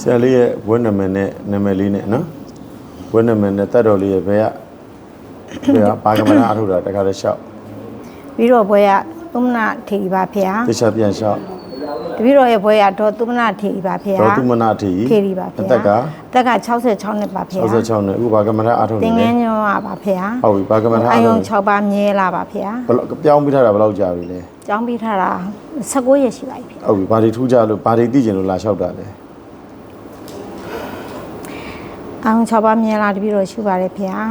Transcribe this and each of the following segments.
ဆရာလေးရဲ့ဘွဲနာမည်နဲ့နာမည်လေးနဲ့နော်ဘွဲနာမည်နဲ့တတ်တော်လေးရဲ့ဘယ်ကဘယ်ကပါကမနာအထုတာတခါတည်းလျှောက်ပြီးတော့ဘွဲကသုမနာထေရီပါဖေဟာတခြားပြန်လျှောက်တပည့်တော်ရဲ့ဘွဲကတော့သုမနာထေရီပါဖေဟာဒေါတုမနာတီထေရီပါဖေအဟာသက်ကတက်က66နှစ်ပါဖေဟာ66နဲ့အခုပါကမနာအထုသနေင်ငတယ်န်းညွန်းပါဖေဟာဟုတ်ပြီပါကမနာအာအထုယုံနေ6ပါးမြဲလာပါဖေဟာဘယ်လောက်ပြောင်းပြီးထားတာဘယ်လောက်ကြာပြီလဲကျောင်းပြီးထားတာ19ရက်ရှိပါပြီဖေဟုတ်ပြီဘာတွေထူးကြလို့ဘာတွေသိကျင်လို့လာလျှောက်တာလဲ အာယုံ6ပါးမြဲလာတပည့်တော်ရှိပါတယ်ဖေဟာ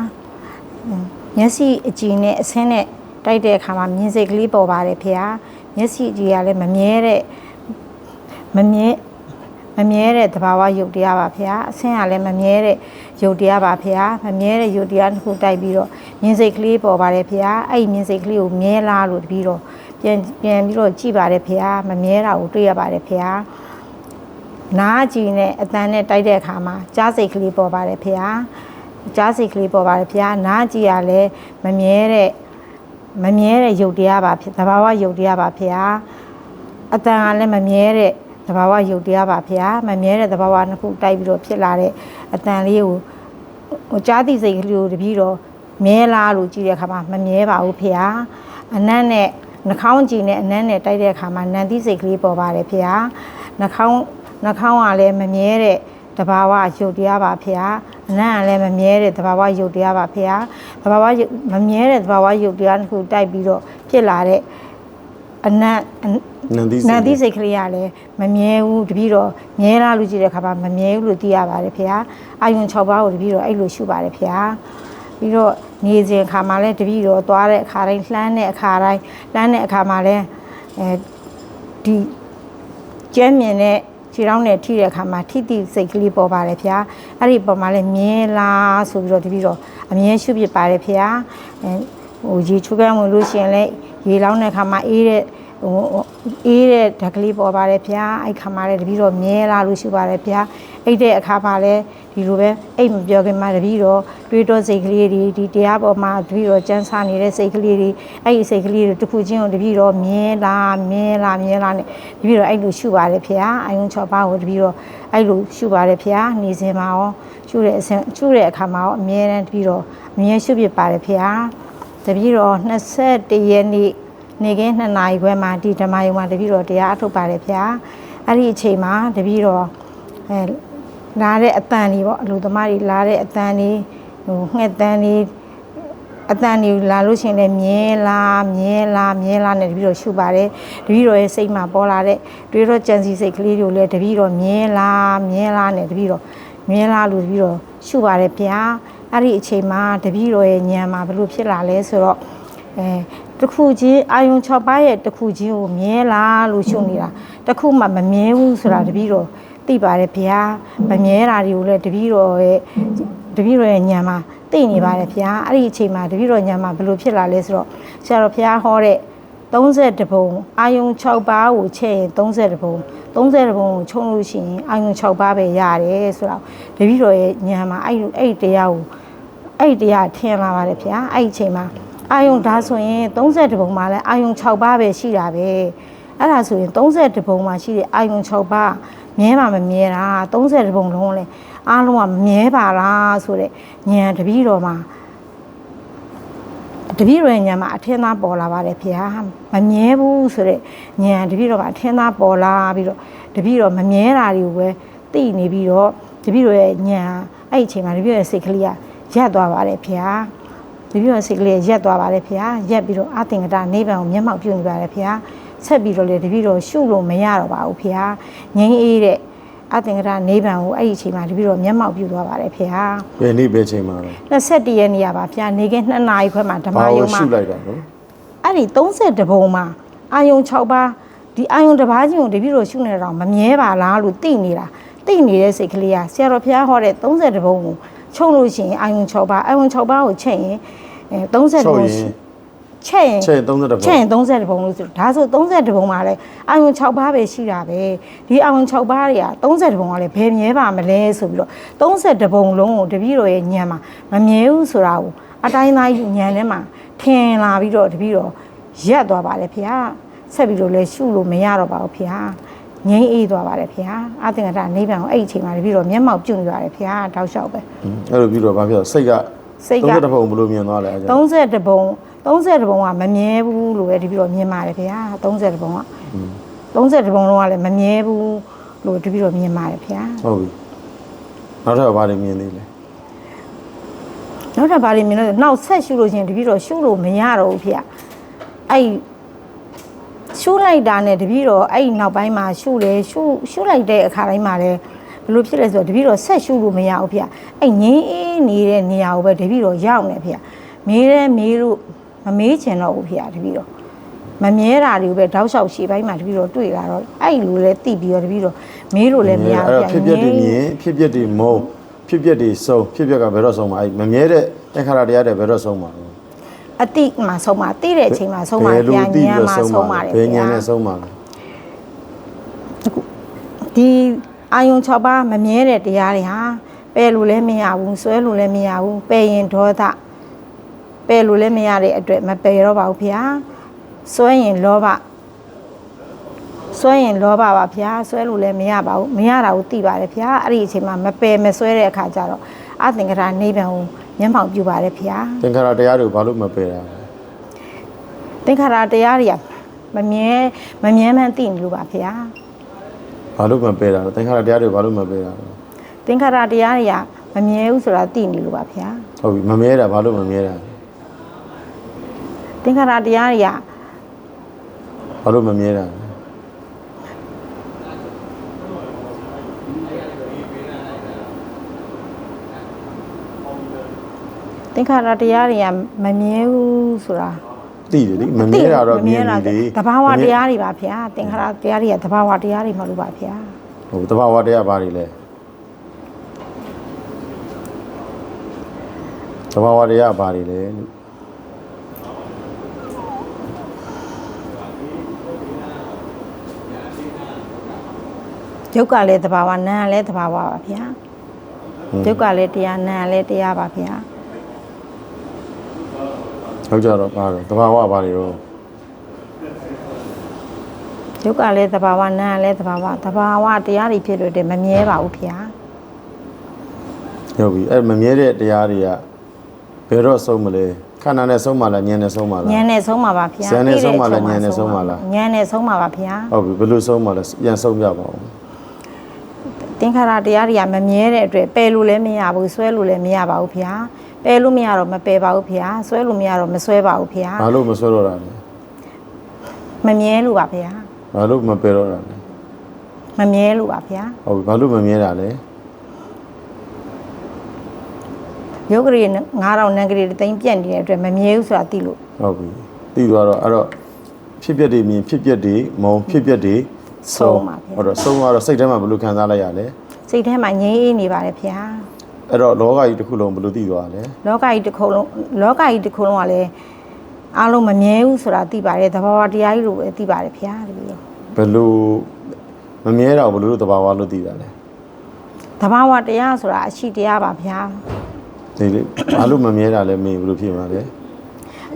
အင်းမျက်စိအကြည်နဲ့အဆင်းနဲ့တိုက်တဲ့အခါမှာမြင်စိတ်ကလေးပေါ်ပါတယ်ဖေဟာမျက်စိအကြည်ကလည်းမမြဲတဲ့မမြဲမမြဲတဲ့သဘာဝယုတ်တရားပါဖေဟာအဆင်းကလည်းမမြဲတဲ့ယုတ်တရားပါဖေဟာမမြဲတဲ့ယုတ်တရားတစ်ခုတိုက်ပြီးတော့မြင်စိတ်ကလေးပေါ်ပါတယ်ဖေဟာအဲ့ဒီမြင်စိတ်ကလေးကိုမြဲလားလို့တပြီးတော့ပြန်ပြန်ပြီးတော့ကြည့်ပါတယ်ဖေဟာမမြဲတာကိုတွေ့ရပါတယ်ဖေဟာ နားကြည့်နဲ့အတန်နဲ့တိုက်တဲ့အခါမှာကြားစိတ်ကလေးပေါ်ပါတယ်ဖေဟာကြားစိတ်ကလေးပေါ်ပါတယ်ဖေဟာနားကြည့်ရလဲမမြဲတဲ့မမြဲတဲ့ယုတ်တရားပါဖေသဘာဝယုတ်တရားပါဖေဟာအတန်ကလည်းမမြဲတဲ့သဘာဝယုတ်တရားပါဗျာမမြဲတဲ့သဘာဝနှစ်ခုတိုက်ပြီးတော့ဖြစ်လာတဲ့အတန်လေးကိုဟိုကြားသိစိတ်ကလေးကိုတပြီးတော့မြဲလားလို့ကြည့်တဲ့အခါမှာမမြဲပါဘူးဖေဟာအနတ်နဲ့နှာခေါင်းကြည့်နဲ့အနတ်နဲ့တိုက်တဲ့အခါမှာနန်သိစိတ်ကလေးပေါ်ပါတယ်ဖေဟာနှာခေါင်း နှာခေါင်းကလည်းမမြဲတဲ့တဘာဝယုတ်တရားပါဖေဟာအနံ့ကလည်းမမြဲတဲ့တဘာဝယုတ်တရားပါဖေဟာတဘာဝယုတ်မမြဲတဲ့တဘာဝယုတ်တရားတစ်ခုတိုက်ပြီးတော့ဖြစ်လာတဲ့အနံ့နန္ဒီနန္တိစိတ်ကလေးကလည်းမမြဲဘူးတပည့်တော်မြဲလားလို့ကြည့်တဲ့အခါမှာမမြဲဘူးလို့သိရပါတယ်ဖေဟာအာယုံ6ပါးကိုတပည့်တော်အဲ့လိုရှုပါတယ်ဖေဟာပြီးတော့နေစဉ်အခါမှာလည်းတပည့်တော်သွားတဲ့အခါတိုင်းလှမ်းတဲ့အခါတိုင်းလှမ်းတဲ့အခါမှာလည်းအဲဒီကျမ်းမြင်တဲ့ ခြေထောက်နဲ့ထိတဲ့အခါမှာထိတိစိတ်ကလေးပေါ်ပါတယ်ဖေဟာအဲ့ဒီပေါ်မှာလည်းမြဲလားဆိုပြီးတော့တပည့်တော်အမြဲရှုဖြစ်ပါတယ်ဖေဟာအဲဟိုရေချူကန်းဝင်လို့ရှိရင်လည်းရေလောင်းတဲ့အခါမှာအေးတဲ့ဟိုအေးတဲ့ဓာတ်ကလေးပေါ်ပါတယ်ဗျာအဲ့ခါမှလည်းတပည့်တော်မြဲလာလို့ရှိပါတယ်ဗျာ အဲ့တဲ့အခါမှလည်းဒီလိုပဲအဲ့မပြောခင်မှာတပည့်တော်တွေးတောစိတ်ကလေးတွေဒီတရားပေါ်မှာတပည့်တော်စမ်းစားနေတဲ့စိတ်ကလေးတွေအဲ့ဒီစိတ်ကလေးတွေတစ်ခုချင်းကိုတပည့်တော်မြဲလာမြဲလာမြဲလာနဲ့တပည့်တော်အဲ့လိုရှုပါတယ်ဗျာအယုံ6ပါးကိုတပည့်တော်အဲ့လိုရှုပါတယ်ဗျာနေစဉ်မှာရောရှုတဲ့အစဉ်ရှုတဲ့အခါမှာရောအမြဲတမ်းတပည့်တော်အမြဲရှုဖြစ်ပါတယ်ဗျာတပည့်တော်21ရက်နေ့နေကင်း2နာရီခွဲမှာဒီဓမ္မယုံမှာတပည့်တော်တရားအထုတ်ပါတယ်ဗျာအဲ့ဒီအချိန်မှာတပည့်တော်အဲ လာတဲ့အတန်ကြီးပေါ့အလူသမားတွေလာတဲ့အတန်ကြီးဟိုငှက်တန်ကြီးအတန်ကြီးလာလို့ရှရင်လည်းမြဲလားမြဲလားမြဲလားနဲ့တပည့်တော်ရှုပါတယ်တပည့်တော်ရဲ့စိတ်မှာပေါ်လာတဲ့တွေးတော့ကြံစီစိတ်ကလေးတွေကိုလည်းတပည့်တော်မြဲလားမြဲလားနဲ့တပည့်တော်မြဲလားလို့တပည့်တော်ရှုပါတယ်ဗျာအဲ့ဒီအချိန်မှာတပည့်တော်ရဲ့ဉာဏ်မှာဘလို့ဖြစ်လာလဲဆိုတော့အဲတစ်ခုချင်းအာယုံ6ပါးရဲ့တစ်ခုချင်းကိုမြဲလားလို့ရှုနေတာတစ်ခုမှမမြဲဘူးဆိုတာတပည့်တော် သိပါတယ်ဗျာမမြဲတာတွေကိုလည်းတပည့်တော်ရဲ့တပည့်တော်ရဲ့ညံမှာသိနေပါတယ်ဗျာအဲ့ဒီအချိန်မှာတပည့်တော်ညံမှာဘယ်လိုဖြစ်လာလဲဆိုတော့ဆရာတော်ဘုရားဟောတဲ့30ဘုံအာယုံ6ပါးကိုချက်ရင်30ဘုံ30ဘုံကိုခြုံလို့ရှိရင်အာယုံ6ပါးပဲရတယ်ဆိုတော့တပည့်တော်ရဲ့ညံမှာအဲ့ဒီအဲ့ဒီတရားကိုအဲ့ဒီတရားထင်လာပါတယ်ဗျာအဲ့ဒီအချိန်မှာအာယုံဒါဆိုရင်30ဘုံမှာလဲအာယုံ6ပါးပဲရှိတာပဲအဲ့ဒါဆိုရင်30ဘုံမှာရှိတဲ့အာယုံ6ပါး မြဲမှာမမြဲတာ30ဘုံလုံးလဲအားလုံးကမမြဲပါလားဆိုတဲ့ဉာဏ်တပည့်တော်မှာတပည့်တော်ရဲ့ဉာဏ်မှာအထင်သားပေါ်လာပါတယ်ဖေဟာမမြဲဘူးဆိုတဲ့ဉာဏ်တပည့်တော်မှာအထင်သားပေါ်လာပြီးတော့တပည့်တော်မမြဲတာတွေကိုပဲသိနေပြီးတော့တပည့်တော်ရဲ့ဉာဏ်အဲ့ဒီအချိန်မှာတပည့်တော်ရဲ့စိတ်ကလေးကရက်သွားပါတယ်ဖေဟာတပည့်တော်ရဲ့စိတ်ကလေးကရက်သွားပါတယ်ဖေဟာရက်ပြီးတော့အသင်္ကတနိဗ္ဗာန်ကိုမျက်မှောက်ပြုနေပါတယ်ဖေဟာ ဆက်ပြီးတော့လေတပည့်တော်ရှုလို့မရတော့ပါဘူးဖေဟာငြိမ်းအေးတဲ့အသင်္ကတနိဗ္ဗာန်ကိုအဲ့ဒီအချိန်မှာတပည့်တော်မျက်မှောက်ပြုသွားပါတယ်ဖေဟာဘယ်နေ့ဘယ်ချိန်မှာလဲ21ရက်နေ့ရပါဗျာနေကင်း2နာရီခွဲမှာဓမ္မဘာယုံကိုမှာရှုလိုက်တာနော်အဲ့ဒီ30ဘုံမှာအာယုံ6ပါးဒီအာယုံတစ်ပါးချင်းကိုတပည့်တော်ရှုနေတော့မမြဲပါလားလို့သိနေတာသိနေတဲ့စိတ်ကလေးကဆရာတော်ဘုရားဟောတဲ့30ဘုံကိုချုပ်လို့ရှိရင်အာယုံ6ပါးအာယုံ6ပါးကိုချက်ရင်အဲ30ဘုံရှိ ချက်ရင်ချက်30ဘုံချက်ရင်30ဘုံလို့ဆိုဒါဆို30ဘုံမှာလဲအာယုံ6ပါးပဲရှိတာပဲဒီအာယုံ6ပါးတွေက30ဘုံကလည်းဘယ်မြဲပါမလဲဆိုပြီးတော့30ဘုံလုံးကိုတပည့်တော်ရဲ့ညံမှာမမြဲဘူးဆိုတာကိုအတိုင်းသားညံထဲမှာထင်လာပြီးတော့တပည့်တော်ရက်သွားပါလေဖေဟာဆက်ပြီးတော့လဲရှုလို့မရတော့ပါဘူးဖေဟာငြိမ်းအေးသွားပါတယ်ဖေဟာအာသင်္ကတနိဗ္ဗာန်ကိုအဲ့ဒီအချိန်မှာတပည့်တော်မျက်မှောက်ပြုနေပါတယ်ဖေဟာတောက်လျှောက်ပဲအဲ့လိုပြီးတော့ဘာဖြစ်လဲစိတ်ကစိတ်က30ပုံဘယ်လိုမြင်သွားလဲအဲ့ဒါ30ပုံ 30ပုံကမမြဲဘူးလို့ပဲတပည့်တော်မြင်ပါတယ်ဖေဟာ30ပုံက30ပုံလုံးကလည်းမမြဲဘူးလို့တပည့်တော်မြင်ပါတယ်ဖေဟာဟုတ်ပြီနောက်ထပ်ဘာတွေမြင်သေးလဲနောက်ထပ်ဘာလို့မြင်လို့လဲနောက်ဆက်ရှုလို့ရှရင်တပည့်တော်ရှုလို့မရတော့ဘူးဖေဟာအဲ့ရှုလိုက်တာနဲ့တပည့်တော်အဲ့နောက်ပိုင်းမှာရှုလေရှုရှုလိုက်တဲ့အခါတိုင်းမှာလည်းဘယ်လိုဖြစ်လဲဆိုတော့တပည့်တော်ဆက်ရှုလို့မရဘူးဖေအဲ့ငင်းအေးနေတဲ့နေရာကိုပဲတပည့်တော်ရောက်နေဖေမေးရဲမေးလို့ မမေးချင်တော့ဘူးဖေတပည့်တော်မမြဲတာတွေကိုပဲတောက်လျှောက်ရှေ့ပိုင်းမှာတပည့်တော်တွေ့လာတော့အဲ့လိုလဲတိပြီးတော့တပည့်တော်မေးလို့လည်းမရအဲ့ဘူးတော့ဖြစ်ပျက်တွေမြင်ဖြစ်ပျက်တွေမုံဖြစ်ပျက်တွေစုံဖြစ်ပျက်ကဘယ်တော့ဆုံးမှာအဲ့မမြဲတဲ့တခါရတရားတွေဘယ်တော့ဆုံးမှာလဲအတိမှာဆုံးမှာတိတဲ့အချိန်မှာဆုံးမှာဘယ်လိုပြန်သိညံပြီးမှာတော့ဆုံးမှာတယ်ဘယ်ညာဗျာနဲ့ဆုံးမှာလဲဒီအာယုံ6ပါးမမြဲတဲ့တရားတွေဟာပယ်လို့လည်းမရဘူးဆွဲလို့လည်းမရဘူးပယ်ရင်ဒေါသ ပယ်လို့လည်းမရတဲ့အတွက်မပယ်တော့ပါဘူးဗျာဆွဲရင်လောဘဆွဲရင်လောဘပါဗျာဆွဲလို့လည်းမရပါဘူးမရတာကိုသိပါတယ်ဗျာအဲ့ဒီအချိန်မှာမပယ်မဆွဲတဲ့အခါကျတော့အသင်္ကရာနိဗ္ဗာန်ကိုမျက်မှောက်ပြုပါတယ်ဗျာသင်္ခါရတရားတွေကိုဘာလို့မပယ်တာလဲသင်္ခါရတရားတွေကမမြဲမမြဲမှန်းသိနေလို့ပါဗျာဘာလို့မပယ်တာလဲသင်္ခါရတရားတွေဘာလို့မပယ်တာလဲသင်္ခါရတရားတွေကမမြဲဘူးဆိုတာသိနေလို့ပါဗျာဟုတ်ပြီမမြဲတာဘာလို့မမြဲတာလဲ သင်္ခါရတရားတွေကဘာလို့မမြဲတာလဲသင်္ခါရတရားတွေကမမြဲဘူးဆိုတာသိတယ်လေမမြဲတာတော့မြင်ပြီလေတဘာဝတရားတွေပါဗျာသင်္ခါရတရားတွေကတဘာဝတရားတွေမဟုတ်လို့ပါဗျာဟုတ်တဘာဝတရားဘာတွေလဲတဘာဝတရားဘာတွေလဲလို့ ယုတ်ကလည်းတဘာဝနာမ်ကလည်းတဘာဝပါဗျာယုတ်ကလည်းတရားနာမ်ကလည်းတရားပါဗျာဟုတ်ကြတော့ဘာလဲတဘာဝဘာတွေတော့ယုတ်ကလည်းတဘာဝနာမ်ကလည်းတဘာဝတဘာဝတရားတွေဖြစ်လို့တည်းမမြဲပါဘူးဗျာဟုတ်ပြီအဲ့မမြဲတဲ့တရားတွေကဘယ်တော့ဆုံးမလဲခန္ဓာနဲ့ဆုံးမလားဉာဏ်နဲ့ဆုံးမလားဉာဏ်နဲ့ဆုံးပါပါဗျာဉာဏ်နဲ့ဆုံးပါလားဉာဏ်နဲ့ဆုံးပါလားဉာဏ်နဲ့ဆုံးပါပါဗျာဟုတ်ပြီဘယ်လိုဆုံးမလဲပြန်ဆုံးပြပါဦး သင်္ခါရတရားတွေကမမြဲတဲ့အတွက်ပယ်လို့လည်းမရဘူးဆွဲလို့လည်းမရပါဘူးဗျာပယ်လို့မရတော့မပယ်ပါဘူးဗျာဆွဲလို့မရတော့မဆွဲပါဘူးဗျာဘာလို့မဆွဲတော့တာလဲမမြဲလို့ပါဗျာဘာလို့မပယ်တော့တာလဲမမြဲလို့ပါဗျာဟုတ်ပြီဘာလို့မမြဲတာလဲယုတ်ကလေး9000နံကလေးတိမ့်ပြက်နေတဲ့အတွက်မမြဲဘူးဆိုတာသိလို့ဟုတ်ပြီသိသွားတော့အဲ့တော့ဖြစ်ပျက်တွေမြင်ဖြစ်ပျက်တွေမုံဖြစ်ပျက်တွေ ဆုံးပါဗျာဟုတ်တော့ဆုံးသွားတော့စိတ်ထဲမှာဘယ်လိုခံစားလိုက်ရလဲစိတ်ထဲမှာငြိမ်းအေးနေပါတယ်ဗျာအဲ့တော့လောကကြီးတစ်ခုလုံးဘယ်လိုသိသွားလဲလောကကြီးတစ်ခုလုံးလောကကြီးတစ်ခုလုံးကလည်းအားလုံးမမြဲဘူးဆိုတာသိပါတယ်သဘာဝတရားကြီးလို့ပဲသိပါတယ်ဗျာတပည့်တော်ဘယ်လိုမမြဲတာကိုဘယ်လိုသဘာဝလို့သိတာလဲသဘာဝတရားဆိုတာအရှိတရားပါဗျာဒီလေဘာလို့မမြဲတာလဲမေးဘယ်လိုဖြစ်မှာလဲ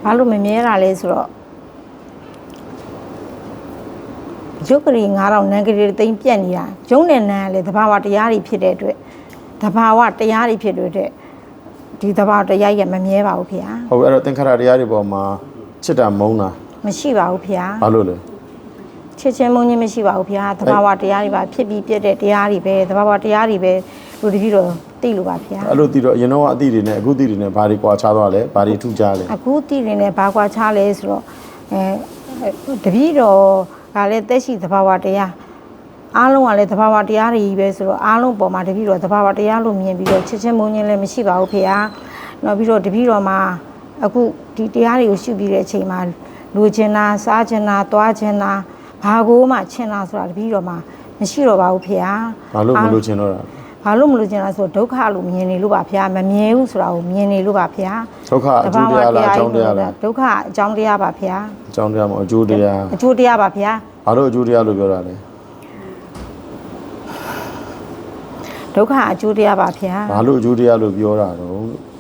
ဘာလို့မမြဲတာလဲဆိုတော့ ရုပ်ကလေး9000နံကလေးတိမ့်ပြက်နေတာရုံနဲ့နံကလည်းသဘာဝတရားတွေဖြစ်တဲ့အတွက်သဘာဝတရားတွေဖြစ်တဲ့အတွက်ဒီသဘာဝတရားကြီးကမမြဲပါဘူးဗျာဟုတ်ပြီအဲ့တော့သင်္ခါရတရားတွေပေါ်မှာချစ်တာမုန်းတာမရှိပါဘူးဗျာဘာလို့လဲချစ်ချင်းမုန်းချင်းမရှိပါဘူးဗျာသဘာဝတရားတွေပါဖြစ်ပြီးပြက်တဲ့တရားတွေပဲသဘာဝတရားတွေပဲလူတပည့်တော်သိလို့ပါဗျာအဲ့လိုသိတော့အရင်တော့အသည့်တွေနဲ့အခုသည့်တွေနဲ့ဘာတွေကွာခြားသွားလဲဘာတွေထူးခြားလဲအခုတည်နေဘာကွာချားလဲဆိုတော့အဲတပည့်တော် ကလည်းတက်ရှိသဘာဝတရားအားလုံးကလည်းသဘာဝတရားတွေကြီးပဲဆိုတော့အားလုံးပေါ်မှာတပည့်တော်သဘာဝတရားလို့မြင်ပြီးတော့ချစ်ချင်းမုန်းချင်းလည်းမရှိပါဘူးဖေဟာနောက်ပြီးတော့တပည့်တော်မှာအခုဒီတရားတွေကိုရှုပြီးတဲ့အချိန်မှာလူချင်တာစားချင်တာသွားချင်တာဘာကိုမှချင်တာဆိုတာတပည့်တော်မှာမရှိတော့ပါဘူးဖေဟာဘာလို့မလို့ချင်တော့တာလဲ ဘာလို့မလို့ချင်တာဆိုတော့ဒုက္ခလို့မြင်နေလို့ပါဖေဟာမမြင်ဘူးဆိုတာကိုမြင်နေလို့ပါဖေဟာဒုက္ခအကျိုးတရားလားအကြောင်းတရားလားဒုက္ခအကြောင်းတရားပါဗျာအကြောင်းတရားမဟုတ်အကျိုးတရားအကျိုးတရားပါဗျာဘာလို့အကျိုးတရားလို့ပြောတာလဲဒုက္ခအကျိုးတရားပါဗျာဘာလို့အကျိုးတရားလို့ပြောတာတော့လို့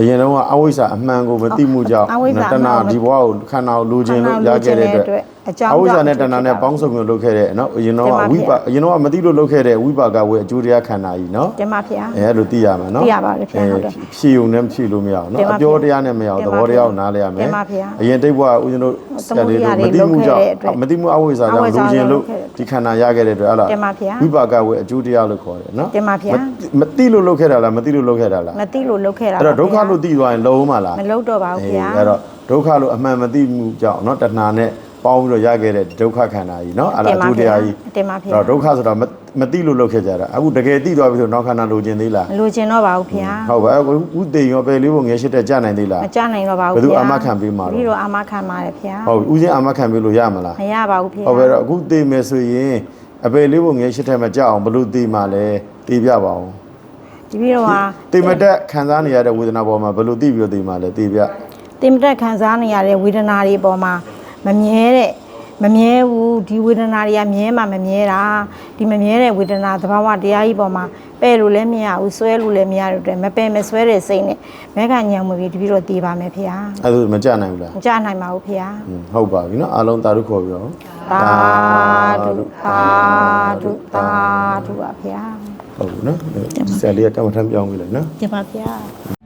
အရင်တော့ကအဝိဇ္ဇာအမှန်ကိုမသိမှုကြောင့်အဝိဇ္ဇာတဏှာဒီဘဝကိုခန္ဓာကိုလိုချင်လို့ရခဲ့တဲ့အတွက်အကြောင်းအဝိဇ္ဇာနဲ့တကြောင့်ဏှာနဲ့ပေါင်းစုံလို့လုပ်ခဲ့တဲ့နော်အရင်တော့ကတင်ပါဝိဗျာပါအရင်တော့ကမသိလို့လုပ်ခဲ့တဲ့ဝိပါကဝေအကျိုးတရားခန္ဓာကြီးနော်တင်ပါဗျာအဲအဲ့လိုသိရမှာနော်သိရပါတယ်ဗျာဟုတ်တယ်ဖြည့်ုံနဲ့ဖြည့်လို့မရအောင်တင်နော်ပါအပြောဗျာတရားနဲ့မရအောင်တင်သပါဘောတရားကိုဗျာနားလဲရမယ်တင်ပါဗျာအရင်တိတ်ဘဝဦးဇင်းတို့ဆရာလေးတို့သမုမဒ္ဒရာသိမှုကြောင့်တွေလုပ်ခဲ့တဲ့အတွက်မသိမှုအဝိဇ္ဇာကြောင့်အဝိဇ္ဇာလိုချင်လို့လုပ်ခဲ့တဲ့ဒီခန္ဓာရခဲ့တဲ့အတွက်အဲ့လားတင်ပါဗျာဝိပါကဝေအကျိုးတရားလို့ခေါ်တယ်နော်တင်ပါဗျာမသိလို့လုပ်ခဲ့တာလားမသိလို့လုပ်ခဲ့တာလားမသိလို့လုပ်ခဲ့တာအဲ့တော့ဒုက္ခပါလို့သိသွားရင်လုံးမလား မလုပ်တော့ပါဘူးဗျာ အဲ့တော့ဒုက္ခလို့အမှန်မသိမှုကြောင့်เนาะတဏှာနဲ့ပေါင်းပြီးတော့ရခဲ့တဲ့ဒုက္ခခန္ဓာကြီးเนาะအဲ့ဒါအကျိုးတရားကြီး တင်ပါဗျာ အဲ့တော့ဒုက္ခဆိုတာမမသိလို့လုပ်ခဲ့ကြတာအခုတကယ်သိသွားပြီဆိုတော့နောက်ခန္ဓာလိုချင်သေးလား မလိုချင်တော့ပါဘူးဗျာ ဟုတ်ပါအခုဥသိရောပယ်လေးပုံငယ်ရှိတဲ့ကြာနိုင်သေးလား မကြနိုင်တော့ပါဘူး ဘယ်သူ ဗျာ အာမခံပေးမှာလဲ ပြီးတော့အာမခံပါတယ်ဗျာ ဟုတ်ပြီဥစဉ်အာမခံပေးလို့ရမလား မရပါဘူးဗျာ ဟုတ်ပဲတော့အခုသိမယ်ဆိုရင်အပယ်လေးပုံငယ်ရှိတဲ့မကြအောင်ဘယ်လို့သိမှလဲသိပြပါအောင် တပည့်တော်ဟာတိမတက်ခံစားနေရတဲ့ဝေဒနာပေါ်မှာဘယ်လိုသိပြီးတော့ဒီမှာလဲသိပြတိမတက်ခံစားနေရတဲ့ဝေဒနာတွေပေါ်မှာမမြဲတဲ့မမြဲဘူးဒီဝေဒနာတွေကမြဲမှမမြဲတာဒီမမြဲတဲ့ဝေဒနာသဘာဝတရားကြီးပေါ်မှာပဲ့လို့လည်းမရဘူးဆွဲလို့လည်းမရတော့တယ်မပယ်မဆွဲတဲ့စိတ်နဲ့မဲခညံမပြီးတပည့်တော်တည်ပါမယ်ဖေဟာအဲ့ဒါမကြနိုင်ဘူးလားမကြနိုင်ပါဘူးဖေဟာဟုတ်ပါပြီနော်အားလုံးသာဓုခေါ်ပြီးတော့သာဓုသာဓုသာဓုပါဖေဟာ ဟုတ်ဘူးနော်ဆရာလေးကကမ္ဘာထမ်းပြောင်းပြီလေနော်တင်ပါဗျာ